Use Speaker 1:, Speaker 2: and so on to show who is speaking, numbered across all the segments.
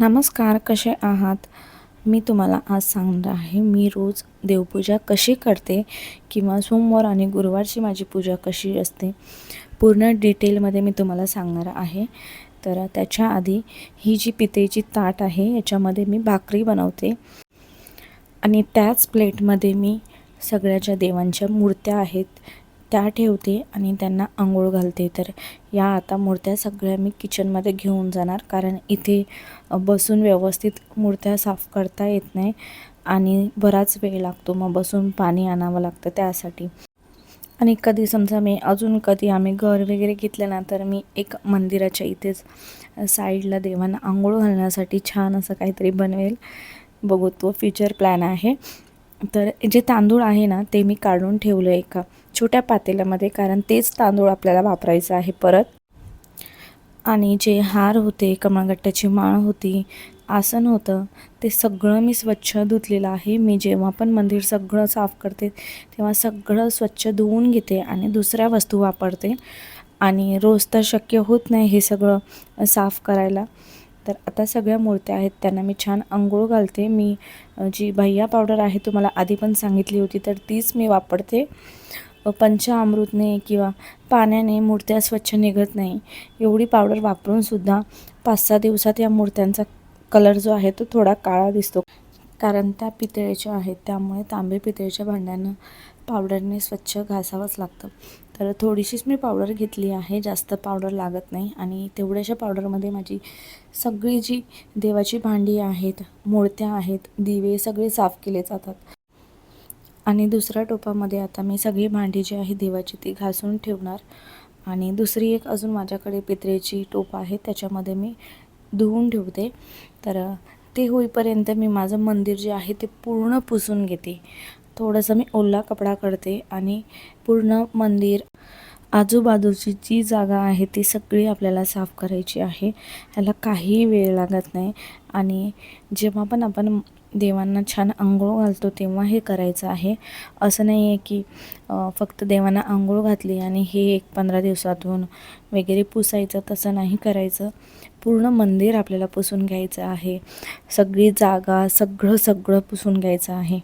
Speaker 1: नमस्कार कसे आहात? मी तुम्हाला आज सांगणार आहे मी रोज देवपूजा कशी करते किंवा सोमवार आणि गुरुवारची माझी पूजा कशी असते पूर्ण डिटेलमध्ये मी तुम्हाला सांगणार आहे. तर त्याच्या आधी ही जी पितेची ताट आहे याच्यामध्ये मी भाकरी बनवते आणि त्याच प्लेटमध्ये मी सगळ्या ज्या देवांच्या मूर्त्या आहेत त्या ठेवते आणि त्यांना आंघोळ घालते. तर या आता मूर्त्या सगळ्या मी किचनमध्ये घेऊन जाणार. कारण इथे बसून व्यवस्थित मूर्त्या साफ करता येत नाही आणि बराच वेळ लागतो. मग बसून पाणी आणावं लागतं त्यासाठी. आणि कधी समजा मी अजून कधी आम्ही घर वगैरे घेतलं ना तर मी एक मंदिराच्या इथेच साईडला देवांना आंघोळ घालण्यासाठी छान असं काहीतरी बनवेल. बघू तो फ्युचर प्लॅन आहे. तर जे तांदूळ आहे ना ते मी काढून ठेवलं एका छोट्या पातेल्यामध्ये कारण तेच तांदूळ आपल्याला वापरायचं आहे परत. आणि जे हार होते कमळगट्ट्याची माळ होती आसन होतं ते सगळं मी स्वच्छ धुतलेलं आहे. मी जेव्हा पण मंदिर सगळं साफ करते तेव्हा सगळं स्वच्छ धुवून घेते आणि दुसऱ्या वस्तू वापरते. आणि रोज तर शक्य होत नाही हे सगळं साफ करायला. तर आता सगळ्या मूर्त्या आहेत त्यांना मी छान आंघोळ घालते. मी जी भैया पावडर आहे तुम्हाला आधी पण सांगितली होती तर तीच मी वापरते. पंचामृतने किंवा पाण्याने मूर्त्या स्वच्छ निघत नाही. एवढी पावडर वापरूनसुद्धा पाच सहा दिवसात या मूर्त्यांचा कलर जो आहे तो थोडा काळा दिसतो. कारण त्या पितळेच्या आहेत त्यामुळे तांबे पितळेच्या भांड्यांना पावडरने स्वच्छ घासावंच लागतं. तर थोडीशीच मी पावडर घेतली आहे जास्त पावडर लागत नाही आणि तेवढ्याशा पावडरमध्ये माझी सगळी जी देवाची भांडी आहेत मूर्त्या आहेत दिवे सगळे साफ केले जातात. आणि दुसऱ्या टोपामध्ये आता मी सगळी भांडी जी आहे देवाची ती घासून ठेवणार. आणि दुसरी एक अजून माझ्याकडे पित्रेची टोप आहे त्याच्यामध्ये मी धुवून ठेवते. तर ते होईपर्यंत मी माझं मंदिर जे आहे ते पूर्ण पुसून घेते. थोडंसं मी ओला कपडा करते आणि पूर्ण मंदिर आजूबाजूची जी जागा आहे ती सगळी आपल्याला साफ करायची आहे. ह्याला काही वेळ लागत नाही. आणि जेव्हा पण आपण देवांना छान आंघोळ घालतो तेव्हा हे करायचं आहे. असं नाही आहे की फक्त देवांना आंघोळ घातली आणि हे एक पंधरा दिवसातून वगैरे पुसायचं तसं नाही करायचं. पूर्ण मंदिर आपल्याला पुसून घ्यायचं आहे. सगळी जागा सगळं सगळं पुसून घ्यायचं आहे.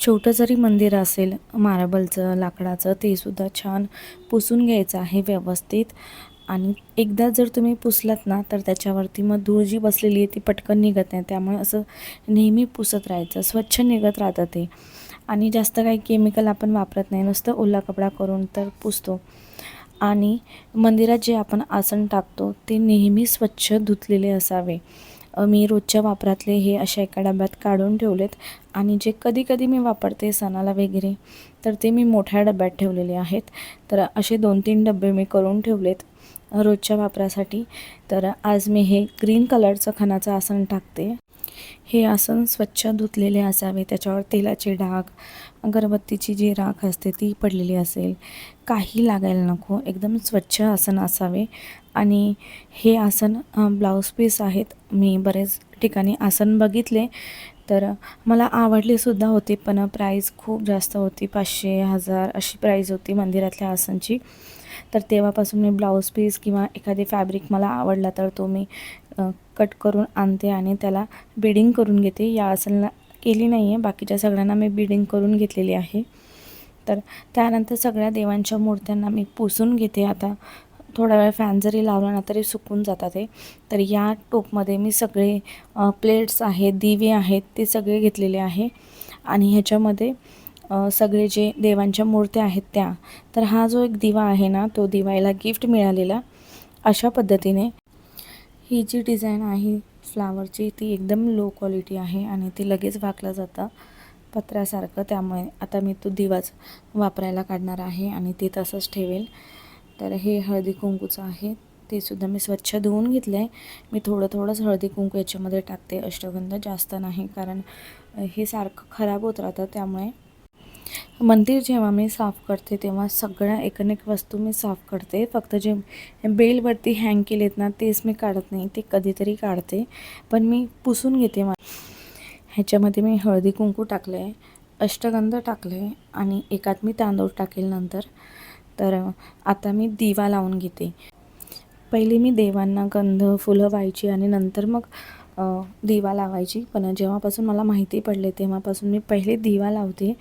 Speaker 1: छोटं जरी मंदिर असेल मार्बलचं लाकडाचं ते सुद्धा छान पुसून घ्यायचं आहे व्यवस्थित. आणि एकदा जर तुम्ही पुसलात ना तर त्याच्यावरती मग धूळ जी बसलेली आहे ती पटकन निघत नाही. त्यामुळे असं नेहमी पुसत राहायचं स्वच्छ निघत राहतं ते. आणि जास्त काही केमिकल आपण वापरत नाही. नुसतं ओला कपडा करून तर पुसतो. आणि मंदिरात जे आपण आसन टाकतो ते नेहमी स्वच्छ धुतलेले असावे. मी रोजच्या वापरातले हे अशा एका डब्यात काढून ठेवलेत. आणि जे कधी कधी मी वापरते सणाला वगैरे तर ते मी मोठ्या डब्यात ठेवलेले आहेत. तर असे दोन तीन डबे मी करून ठेवलेत. रोजच्या वापरासाठी. तर आज मी हे ग्रीन कलरचं खणाचं आसन टाकते. हे आसन स्वच्छ धुतलेले असावे त्याच्यावर तेलाचे डाग अगरबत्तीची जी राख असते ती पडलेली असेल. काही लागायला नको एकदम स्वच्छ आसन असावे. आणि हे आसन ब्लाऊज पीस आहेत. मी बरेच ठिकाणी आसन बघितले. तर मला आवडले सुद्धा होते पण प्राईज खूप जास्त होती. पाचशे हजार अशी प्राईज होती मंदिरातल्या आसनची. तर तेव्हापासून मी ब्लाऊज पीस किंवा एखादी फॅब्रिक मला आवडला तर तो मी कट करून आणते आणि त्याला बिडिंग करून घेते. या आसनला केली नाही आहे बाकीच्या सगळ्यांना मी बिडिंग करून घेतलेली आहे. तर त्यानंतर सगळ्या देवांच्या मूर्त्यांना मी पुसून घेते. आता थोडा वेळ फॅन जरी लावला ना तरी सुकून जातात ते तर या टोपमध्ये मी सगळे प्लेट्स आहेत दिवे आहेत ते सगळे घेतलेले आहे. आणि ह्याच्यामध्ये सगळे जे देवांच्या मूर्त्या आहेत त्या तर हा जो एक दिवा आहे ना तो दिवाळीला गिफ्ट मिळालेला अशा पद्धतीने. ही जी डिझाईन आहे फ्लावरची ती एकदम लो क्वालिटी आहे आणि ती लगेच वाकलं जातं पत्र्यासारखं त्यामुळे आता मी तो दिवाच वापरायला काढणार आहे आणि ते तसंच ठेवेल. तर हे हळदी कुंकूचं आहे. ते सुद्धा मी स्वच्छ धुवून घेतलं आहे मी थोडं थोडंच हळदी कुंकू याच्यामध्ये टाकते. अष्टगंध जास्त नाही कारण हे सारखं खराब होत राहतं त्यामुळे. मंदिर जेव्हा मी साफ करते तेव्हा सगळ्या एकनेक वस्तू मी साफ करते. फक्त जे बेलवरती हँग केलेत ना तेच मी काढत नाही. ते कधीतरी काढते. पण मी पुसून घेते मा ह्याच्यामध्ये मी हळदी कुंकू टाकलं आहे अष्टगंध टाकलं आहे आणि एकात मी तांदूळ टाकेल नंतर. तर आता मी दिवा लावून घेते. पहिले मी देवांना गंध फुलं व्हायची आणि नंतर मग दिवा लावायची. पण जेव्हापासून मला माहिती पडले तेव्हापासून मी पहिले दिवा लावते.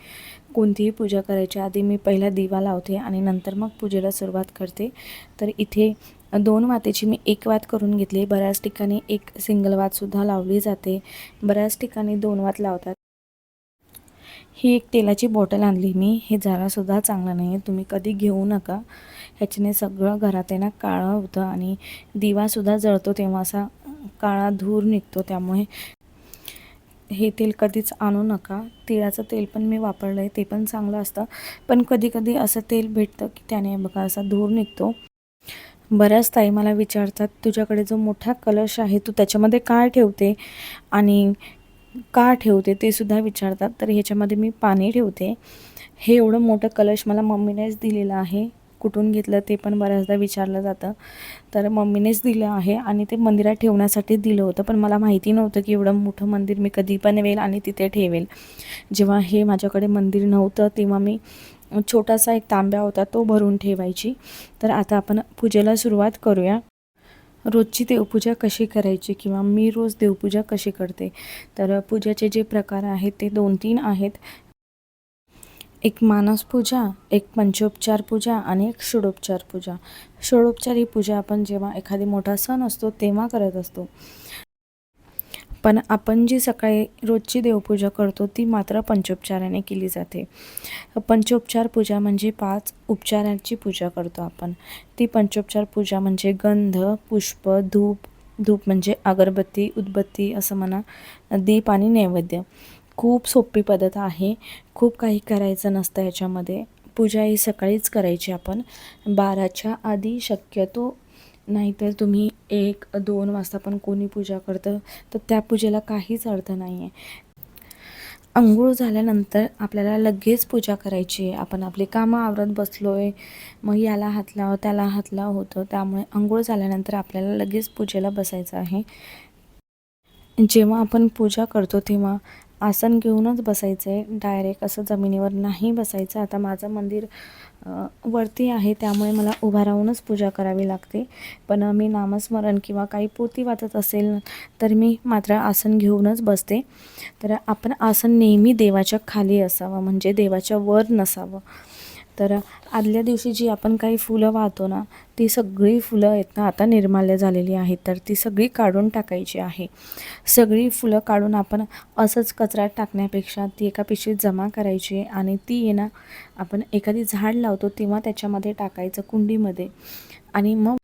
Speaker 1: कोणतीही पूजा करायच्या आधी मी पहिला दिवा लावते आणि नंतर मग पूजेला सुरुवात करते. तर इथे दोन वातेची मी एक वात करून घेतली. बऱ्याच ठिकाणी एक सिंगल वातसुद्धा लावली जाते. बऱ्याच ठिकाणी दोन वात लावतात. ही एक तेलाची बॉटल आणली मी. हे जरासुद्धा चांगलं नाही आहे तुम्ही कधी घेऊ नका. ह्याच्याने सगळं घरात आहे ना काळं होतं आणि दिवासुद्धा जळतो तेव्हा असा काळा धूर निघतो त्यामुळे हे तेल कधीच आणू नका. तिळाचं तेल पण मी वापरलं आहे ते पण चांगलं असतं. पण कधी कधी असं तेल भेटतं की त्याने बघा असा धूर निघतो. बऱ्याच ताई मला विचारतात तुझ्याकडे जो मोठा कलश आहे तू त्याच्यामध्ये काय ठेवते? आणि का ठेवते? ते सुद्धा विचारतात. तर ह्याच्यामध्ये मी पाणी ठेवते. हे एवढं मोठं कलश मला मम्मीनेच दिलेलं आहे. कुठून घेतलं ते पण बऱ्याचदा विचारलं जातं. तर मम्मीनेच दिलं आहे आणि ते मंदिरात ठेवण्यासाठी दिलं होतं. पण मला माहिती नव्हतं की एवढं मोठं मंदिर मी कधी बनवेल आणि तिथे ठेवेल. जेव्हा हे माझ्याकडे मंदिर नव्हतं तेव्हा मी छोटासा एक तांब्या होता तो भरून ठेवायची. तर आता आपण पूजेला सुरुवात करूया. रोजची देवपूजा कशी करायची किंवा मी रोज देवपूजा कशी करते? तर पूजाचे जे प्रकार आहेत ते दोन तीन आहेत. एक मानस पूजा एक पंचोपचार पूजा आणि एक षोडोपचार पूजा. षोडोपचार ही पूजा आपण जेव्हा एखादी मोठा सण असतो तेव्हा करत असतो. पण आपण जी सकाळी रोजची देवपूजा करतो ती मात्र पंचोपचाराने केली जाते. पंचोपचार पूजा म्हणजे पाच उपचारांची पूजा करतो आपण. ती पंचोपचार पूजा म्हणजे गंध पुष्प धूप. धूप म्हणजे अगरबत्ती उदबत्ती असं म्हणा दीप आणि नैवेद्य. खूप सोपी पद्धत आहे. खूप काही करायचं नसतं याच्यामध्ये. पूजा ही सकाळीच करायची आपण. बाराच्या आधी शक्यतो नाहीतर तुम्ही एक दोन वाजता पण कोणी पूजा करतं तर त्या पूजेला काहीच अर्थ नाही आहे अंघोळ झाल्यानंतर आपल्याला लगेच पूजा करायची आहे. आपण आपली कामं आवरत बसलो आहे मग याला हात लाव त्याला हात लाव होतं. त्यामुळे अंघोळ झाल्यानंतर आपल्याला लगेच पूजेला बसायचं आहे. जेव्हा आपण पूजा करतो तेव्हा आसन घेऊनच बसायचं आहे डायरेक्ट असं जमिनीवर नाही बसायचं. आता माझं मंदिर वरती आहे. त्यामुळे मला उभा राहूनच पूजा करावी लागते. पण मी नामस्मरण किंवा काही पोती वाचत असेल तर मी मात्र आसन घेऊनच बसते. तर आपण आसन नेहमी देवाच्या खाली असावं. म्हणजे देवाच्या वर नसावं. तर आदल्या दिवशी जी आपण काही फुलं वाहतो ना ती सगळी फुलं आहेत ना आता निर्माल्य झालेली आहेत. तर ती सगळी काढून टाकायची आहे. सगळी फुलं काढून आपण असंच कचऱ्यात टाकण्यापेक्षा ती एका पिशवीत जमा करायची आणि ती आहे ना आपण एखादी झाड लावतो तेव्हा त्याच्यामध्ये टाकायचं कुंडीमध्ये आणि मग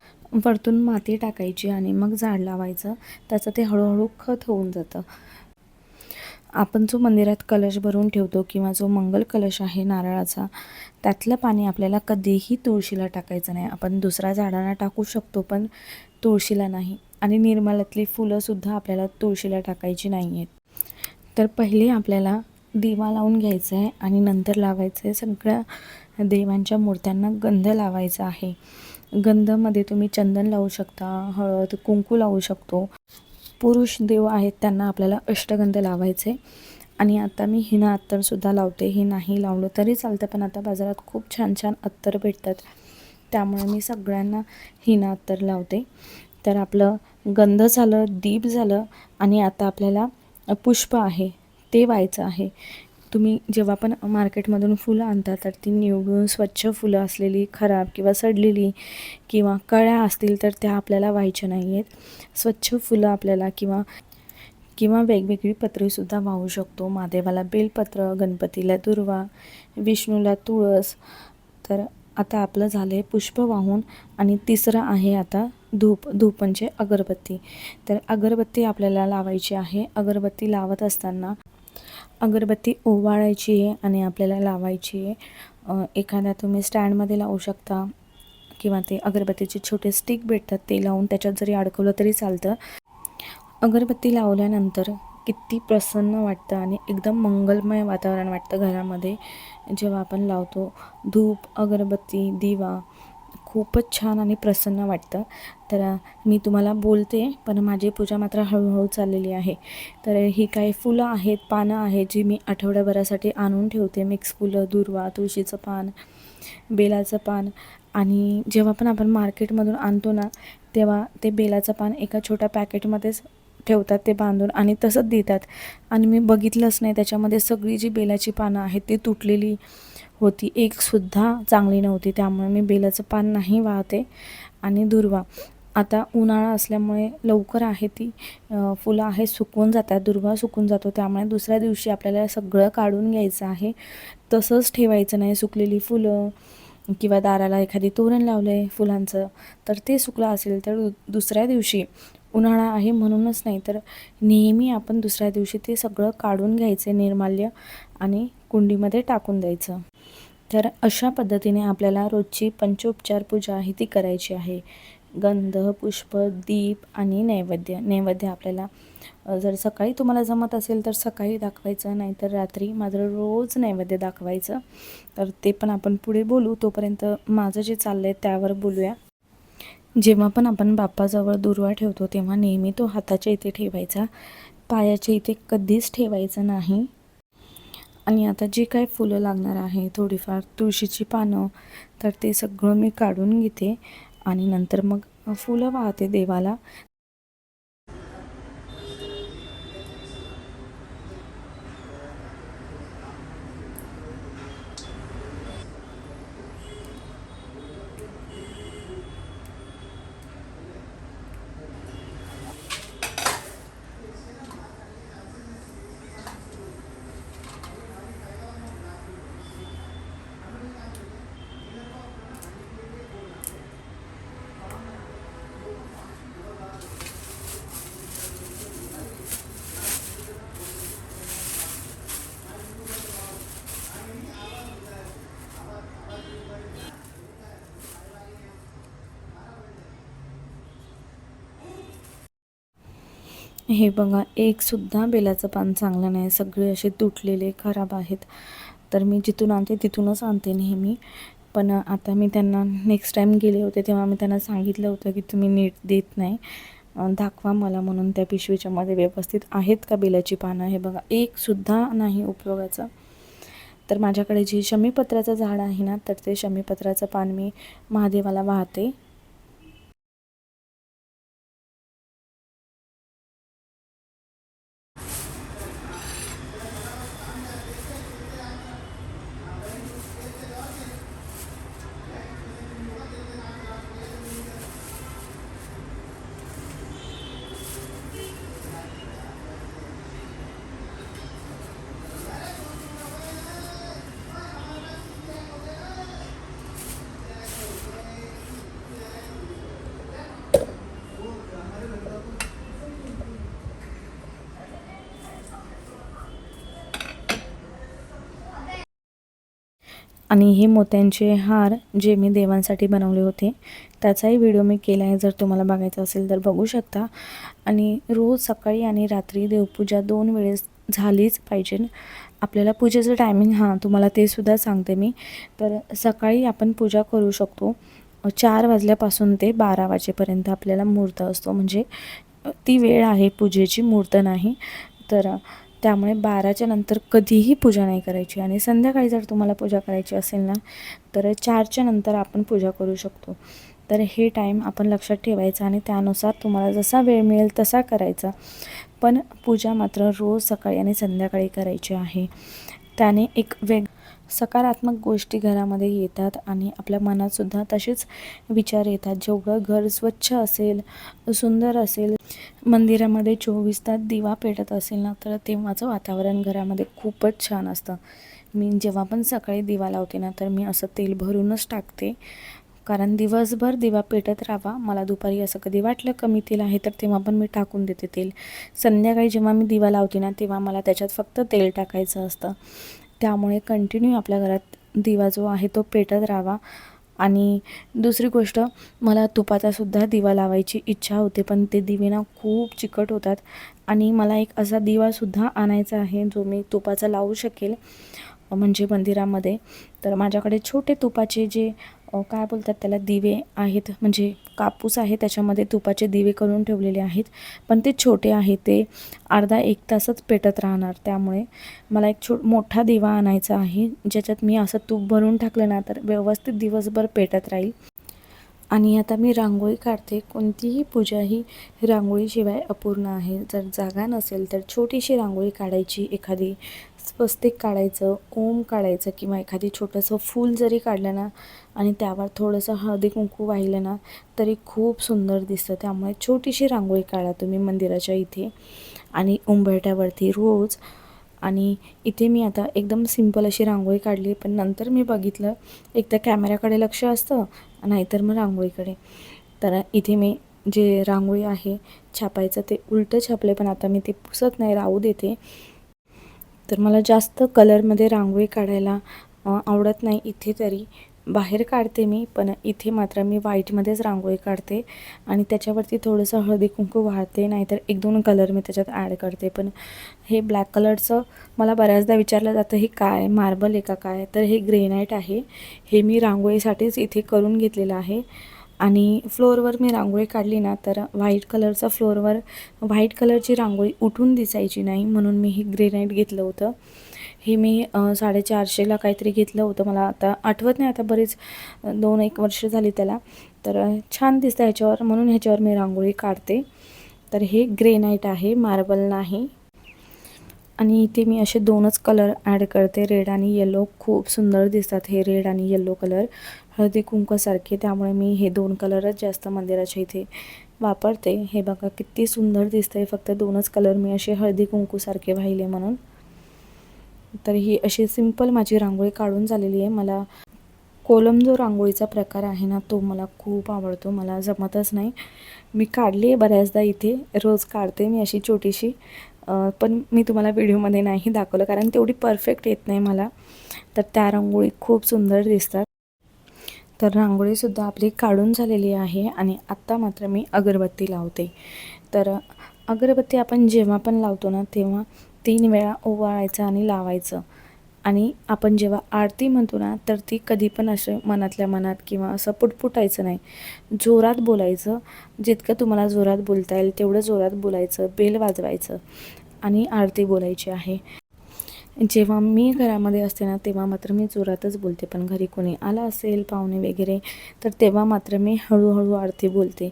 Speaker 1: वरतून माती टाकायची आणि मग झाड लावायचं. त्याचं ते हळूहळू खत होऊन जातं. आपण जो मंदिरात कलश भरून ठेवतो किंवा जो मंगल कलश आहे नारळाचा त्यातलं पाणी आपल्याला कधीही तुळशीला टाकायचं नाही. आपण दुसऱ्या झाडांना टाकू शकतो पण तुळशीला नाही. आणि निर्मलातली फुलंसुद्धा आपल्याला तुळशीला टाकायची नाही आहेत तर पहिले आपल्याला दिवा लावून घ्यायचा आहे आणि नंतर लावायचं आहे सगळ्या देवांच्या मूर्त्यांना गंध लावायचा आहे. गंधमध्ये तुम्ही चंदन लावू शकता हळद कुंकू लावू शकतो. पुरुष देव आहेत त्यांना आपल्याला अष्टगंध लावायचे. आणि आता मी हिना अत्तरसुद्धा लावते. हे नाही लावलं तरी चालतं पण आता बाजारात खूप छान छान अत्तर भेटतात. त्यामुळे मी सगळ्यांना हिना अत्तर लावते. तर आपलं गंध झालं दीप झालं आणि आता आपल्याला पुष्प आहे. ते व्हायचं आहे. तुम्ही जेव्हा पण मार्केटमधून फुलं आणता तर ती निवडून स्वच्छ फुलं असलेली खराब किंवा सडलेली किंवा कळ्या असतील तर त्या आपल्याला व्हायच्या नाही आहेत स्वच्छ फुलं आपल्याला किंवा किंवा वेगवेगळी पत्रेसुद्धा वाहू शकतो. महादेवाला बेलपत्र गणपतीला दुर्वा विष्णूला तुळस. तर आता आपलं झालं आहे पुष्प वाहून आणि तिसरं आहे आता धूप धूप म्हणजे अगरबत्ती. तर अगरबत्ती आपल्याला लावायची आहे. अगरबत्ती लावत असताना अगरबत्ती ओवाळायची आहे आणि आपल्याला लावायची आहे. एखादा एखाद्या तुम्ही स्टँडमध्ये लावू शकता किंवा ते अगरबत्तीचे छोटे स्टिक भेटतात ते लावून त्याच्यात जरी अडकवलं तरी चालतं. अगरबत्ती लावल्यानंतर किती प्रसन्न वाटतं आणि एकदम मंगलमय वातावरण वाटतं घरामध्ये. जेव्हा आपण लावतो धूप अगरबत्ती दिवा खूपच छान आणि प्रसन्न वाटतं. तर मी तुम्हाला बोलते पण माझी पूजा मात्र हळूहळू चाललेली आहे. तर ही काही फुलं आहेत पानं आहेत जी मी आठवड्याभरासाठी आणून ठेवते. मिक्स फुलं दुर्वा तुळशीचं पान बेलाचं पान. आणि जेव्हा पण आपण मार्केटमधून आणतो ना तेव्हा ते बेलाचं पान एका छोट्या पॅकेटमध्येच ठेवतात ते बांधून आणि तसंच देतात. आणि मी बघितलंच नाही त्याच्यामध्ये सगळी जी बेलाची पानं आहेत ती तुटलेली होती. एकसुद्धा चांगली नव्हती. त्यामुळे मी बेलाचं पान नाही वाहते आणि दुर्वा. आता उन्हाळा असल्यामुळे लवकर आहे ती. फुलं आहे सुकून जातात. दुर्वा सुकून जातो. त्यामुळे दुसऱ्या दिवशी आपल्याला सगळं काढून घ्यायचं आहे. तसंच ठेवायचं नाही. सुकलेली फुलं किंवा दाराला एखादी तोरण लावलं आहे फुलांचं तर ते सुकलं असेल तर दु दुसऱ्या दिवशी. उन्हाळा आहे म्हणूनच नाही तर नेहमी आपण दुसऱ्या दिवशी ते सगळं काढून घ्यायचे. निर्माल्य आणि कुंडीमध्ये टाकून द्यायचं. तर अशा पद्धतीने आपल्याला रोजची पंचोपचार पूजा आहे ती करायची आहे. गंध पुष्प दीप आणि नैवेद्य नैवेद्य आपल्याला जर सकाळी तुम्हाला जमत असेल तर सकाळी दाखवायचं नाहीतर रात्री मात्र रोज नैवेद्य दाखवायचं. तर ते पण आपण पुढे बोलू तोपर्यंत माझं जे चाललं आहे त्यावर बोलूया. जेव्हा पण आपण बाप्पाजवळ दुर्वा ठेवतो तेव्हा नेहमी तो हाताच्या इथे ठेवायचा. पायाच्या इथे कधीच ठेवायचं नाही. आणि आता जे काय फुलं लागणार आहे थोडीफार तुळशीची पानं तर ते सगळं मी काढून घेते. आणि नंतर मग फुलं वाहते देवाला. हे बघा एकसुद्धा बेलाचं पान चांगलं नाही. सगळे असे तुटलेले खराब आहेत. तर मी जिथून आणते तिथूनच आणते नेहमी. पण आता मी त्यांना नेक्स्ट टाईम गेले होते तेव्हा मी त्यांना सांगितलं होतं की तुम्ही नीट देत नाही. दाखवा मला म्हणून त्या पिशवीच्यामध्ये व्यवस्थित आहेत का बेलाची पानं? हे बघा एकसुद्धा नाही उपयोगाचं. तर माझ्याकडे जे शमीपत्राचं झाड आहे ना तर ते शमीपत्राचं पान मी महादेवाला वाहते. आणि हे मोत्यांचे हार जे मी देवांसाठी बनवले होते त्याचाही व्हिडिओ मी केला आहे. जर तुम्हाला बघायचा असेल तर बघू शकता. आणि रोज सकाळी आणि रात्री देवपूजा दोन वेळेस झालीच पाहिजे. आपल्याला पूजेचं टायमिंग हां तुम्हाला ते सुद्धा सांगते मी. तर सकाळी आपण पूजा करू शकतो. चार वाजल्यापासून ते बारा वाजेपर्यंत आपल्याला मुहूर्त असतो. म्हणजे ती वेळ आहे पूजेची मुहूर्त नाही. तर त्यामुळे बाराच्या नंतर कधीही पूजा नाही करायची. आणि संध्याकाळी जर तुम्हाला पूजा करायची असेल ना तर चारच्या नंतर आपण पूजा करू शकतो. तर हे टाईम आपण लक्षात ठेवायचा आणि त्यानुसार तुम्हाला जसा वेळ मिळेल तसा करायचा. पण पूजा मात्र रोज सकाळी आणि संध्याकाळी करायची आहे. त्याने एक वेग सकारात्मक गोष्टी घरामध्ये येतात आणि आपल्या मनातसुद्धा तसेच विचार येतात. जेवढं घर स्वच्छ असेल सुंदर असेल मंदिरामध्ये चोवीस तास दिवा पेटत असेल ना तर तेव्हाचं वातावरण घरामध्ये खूपच छान असतं. मी जेव्हा पण सकाळी दिवा लावते ना तर मी असं तेल भरूनच टाकते. कारण दिवसभर दिवा पेटत राहावा. मला दुपारी असं कधी वाटलं कमी तेल आहे तर तेव्हा पण मी टाकून देते तेल. संध्याकाळी जेव्हा मी दिवा लावते ना तेव्हा मला त्याच्यात फक्त तेल टाकायचं असतं. त्यामुळे कंटिन्यू आपल्या घरात दिवा जो आहे तो पेटत राहावा. आणि दुसरी गोष्ट मला तुपाचासुद्धा दिवा लावायची इच्छा होते पण ते दिवे ना खूप चिकट होतात. आणि मला एक असा दिवासुद्धा आणायचा आहे जो मी तुपाचा लावू शकेल म्हणजे मंदिरामध्ये. तर माझ्याकडे छोटे तुपाचे जे काय बोलतात त्याला दिवे आहेत म्हणजे कापूस आहे त्याच्यामध्ये तुपाचे दिवे करून ठेवलेले आहेत. पण ते छोटे आहे ते अर्धा एक तासच पेटत राहणार. त्यामुळे मला एक छो मोठा दिवा आणायचा आहे ज्याच्यात मी असं तूप भरून टाकलं ना तर व्यवस्थित दिवसभर पेटत राहील. आणि आता मी रांगोळी काढते. कोणतीही पूजा ही रांगोळीशिवाय अपूर्ण आहे. जर जागा नसेल तर छोटीशी रांगोळी काढायची एखादी स्वस्तिक काढायचं ओम काढायचं किंवा एखादी छोटंसं फूल जरी काढलं ना आणि त्यावर थोडंसं हळदी कुंकू वाहिलं ना तरी खूप सुंदर दिसतं. त्यामुळे छोटीशी रांगोळी काढा तुम्ही मंदिराच्या इथे. आणि उंबरट्यावरती रोज आणि इथे मी आता एकदम सिंपल अशी रांगोळी काढली पण नंतर मी बघितलं एकदा कॅमेऱ्याकडे लक्ष असतं नाहीतर मग रांगोळीकडे. तर इथे मी जे रांगोळी आहे छापायचं ते उलटं छापले पण आता मी ते पुसत नाही राहू देते. तर मला जास्त कलरमध्ये रांगोळी काढायला आवडत नाही इथे तरी. बाहेर काढते मी पण इथे मात्र मी व्हाईटमध्येच रांगोळी काढते आणि त्याच्यावरती थोडंसं हळदी कुंकू वाहते नाहीतर एक दोन कलर मी त्याच्यात ॲड करते. पण हे ब्लॅक कलरचं मला बऱ्याचदा विचारलं जातं हे काय? मार्बल आहे का काय? तर हे ग्रेनाईट आहे. हे मी रांगोळीसाठीच इथे करून घेतलेलं आहे. आणि फ्लोअरवर मी रांगोळी काढली ना तर व्हाईट कलरचा फ्लोअरवर व्हाईट कलरची रांगोळी उठून दिसायची नाही म्हणून मी हे ग्रेनाईट घेतलं होतं. हे मी साडेचारशेला काहीतरी घेतलं होतं. मला आता आठवत नाही आता बरीच दोन एक वर्ष झाली त्याला. तर छान दिसतं ह्याच्यावर म्हणून ह्याच्यावर मी रांगोळी काढते. तर हे ग्रेनाईट आहे मार्बल नाही. आणि इथे मी असे दोनच कलर ॲड करते. रेड आणि येलो खूप सुंदर दिसतात हे रेड आणि येलो कलर हळदी कुंकवासारखे त्यामुळे मी हे दोन कलरच जास्त मंदिराच्या इथे वापरते. हे बघा किती सुंदर दिसतंय. फक्त दोनच कलर मी असे हळदी कुंकूसारखे वाहिले म्हणून. तर ही अशी सिंपल माझी रांगोळी काढून झालेली आहे. मला कोलम जो रांगोळीचा प्रकार आहे ना तो मला खूप आवडतो. मला जमतच नाही. मी काढली आहे बऱ्याचदा इथे. रोज काढते मी अशी छोटीशी. पण मी तुम्हाला व्हिडिओमध्ये नाही दाखवलं कारण तेवढी परफेक्ट येत नाही मला. तर त्या रांगोळी खूप सुंदर दिसतात. तर रांगोळीसुद्धा आपली काढून झालेली आहे आणि आत्ता मात्र मी अगरबत्ती लावते. तर अगरबत्ती आपण जेव्हा पण लावतो ना तेव्हा तीन वेळा ओवाळायचं आणि लावायचं. आणि आपण जेव्हा आरती म्हणतो ना तर ती कधी पण असं मनातल्या मनात किंवा असं पुटपुटायचं नाही. जोरात बोलायचं जितकं तुम्हाला जोरात बोलता येईल तेवढं जोरात बोलायचं बेल वाजवायचं आणि आरती बोलायची आहे. जेव्हा मी घरामध्ये असते ना तेव्हा मात्र मी जोरातच बोलते. पण घरी कोणी आला असेल पाहुणे वगैरे तर तेव्हा मात्र मी हळूहळू आरती बोलते.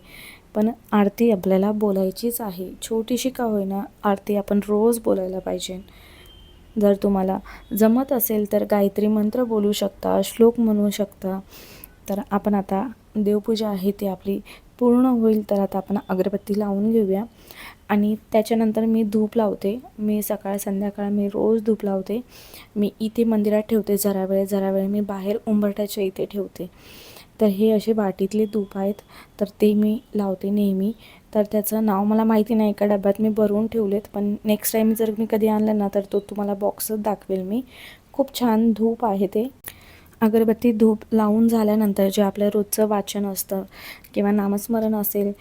Speaker 1: पण आरती आपल्याला बोलायचीच आहे. छोटीशी का होईना आरती आपण रोज बोलायला पाहिजे. जर तुम्हाला जमत असेल तर गायत्री मंत्र बोलू शकता श्लोक म्हणू शकता. तर आपण आता देवपूजा आहे ती आपली पूर्ण होईल तर आता आपण अगरबत्ती लावून घेऊया. आणि त्याच्यानंतर मी धूप लावते. मी सकाळ संध्याकाळ मी रोज धूप लावते. मी इथे मंदिरात ठेवते जरा वेळ जरा वेळ मी बाहेर उंबरठ्याच्या इथे ठेवते. तर हे असे वाटीतले धूप आहेत. तर ते मी लावते नेहमी. तर त्याचं नाव मला माहिती नाही एका डब्यात. मी भरून ठेवलेत पण नेक्स्ट टाईम जर मी कधी आणलं ना तर तो तुम्हाला बॉक्सच दाखवेल मी. खूप छान धूप आहे ते. अगरबत्ती धूप लावून झाल्यानंतर जे आपलं रोजचं वाचन असतं किंवा नामस्मरण असेल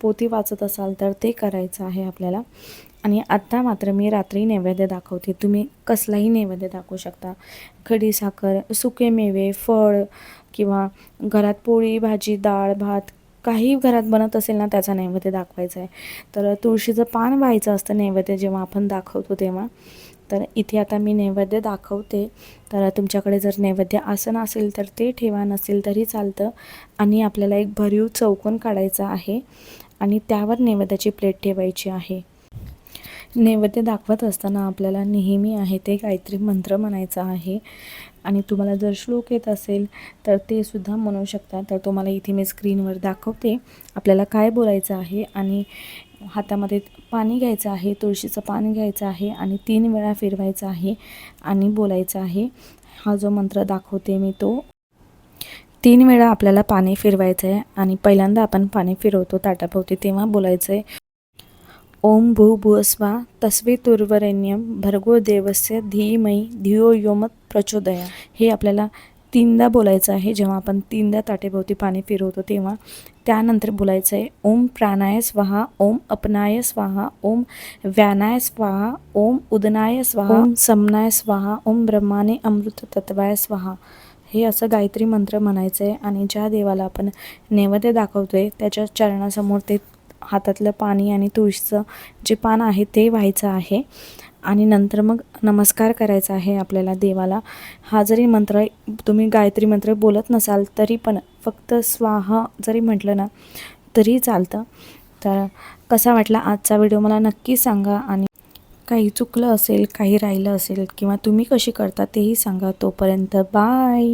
Speaker 1: पोती वाचत असाल तर ते करायचं आहे आपल्याला. आणि आत्ता मात्र मी रात्री नैवेद्य दाखवते. तुम्ही कसलाही नैवेद्य दाखवू शकता. खडी साखर सुके मेवे फळ किंवा घरात पोळी भाजी डाळ भात काही घरात बनत असेल ना त्याचा नैवेद्य दाखवायचा आहे. तर तुळशीचं पान व्हायचं असतं नैवेद्य जेव्हा आपण दाखवतो तेव्हा. तर इथे आता मी नैवेद्य दाखवते. तर तुमच्याकडे जर नैवेद्य आसन असेल तर ते ठेवा नसेल तरी चालतं. आणि आपल्याला एक भरीव चौकोन काढायचा आहे. आणि त्यावर नैवेद्याची प्लेट ठेवायची आहे. नैवेद्य दाखवत असताना आपल्याला नेहमी आहे ते गायत्री मंत्र म्हणायचा आहे. आणि तुम्हाला जर श्लोक येत असेल तर ते सुद्धा म्हणू शकता. तर तुम्हाला इथे मी स्क्रीनवर दाखवते आपल्याला काय बोलायचं आहे आणि हातामध्ये पाणी घ्यायचं आहे तुळशीचं पाणी घ्यायचं आहे आणि तीन वेळा फिरवायचं आहे आणि बोलायचं आहे. हा जो मंत्र दाखवते मी तो. तीन वेळा आपल्याला पाणी फिरवायचं आहे आणि पहिल्यांदा आपण पाणी फिरवतो ताटाभोवती तेव्हा बोलायचं आहे ओम भू भुवस्वा तस्वितुर्वरेण्यम भर्गो देवस्य धीमई धियो योमत प्रचोदया. हे आपल्याला तीनदा बोलायचं आहे. जेव्हा आपण तीनदा ताटेभोवती पाणी फिरवतो तेव्हा त्यानंतर बोलायचं आहे ओम प्राणाय स्वाहा ओम अपनाय स्वाहा ओम व्यानाय स्वाहा ओम उदनाय स्वाहा ओम समनाय स्वाहा ओम ब्रह्माने अमृत तत्वाय स्वाहा. हे असं गायत्री मंत्र म्हणायचं आहे आणि ज्या देवाला आपण नैवेद्य दाखवतो आहे त्याच्या चरणासमोर ते हातातलं पाणी आणि तुळशीचं जे पान आहे ते व्हायचं आहे. आणि नंतर मग नमस्कार करायचा आहे आपल्याला देवाला. हा जरी मंत्र तुम्ही गायत्री मंत्र बोलत नसाल तरी पण फक्त स्वाहा जरी म्हटलं ना तरी चालतं. तर कसा वाटला आजचा व्हिडिओ मला नक्की सांगा आणि काही चुकलं असेल काही राहिलं असेल किंवा तुम्ही कशी करता तेही सांगा. तोपर्यंत बाय.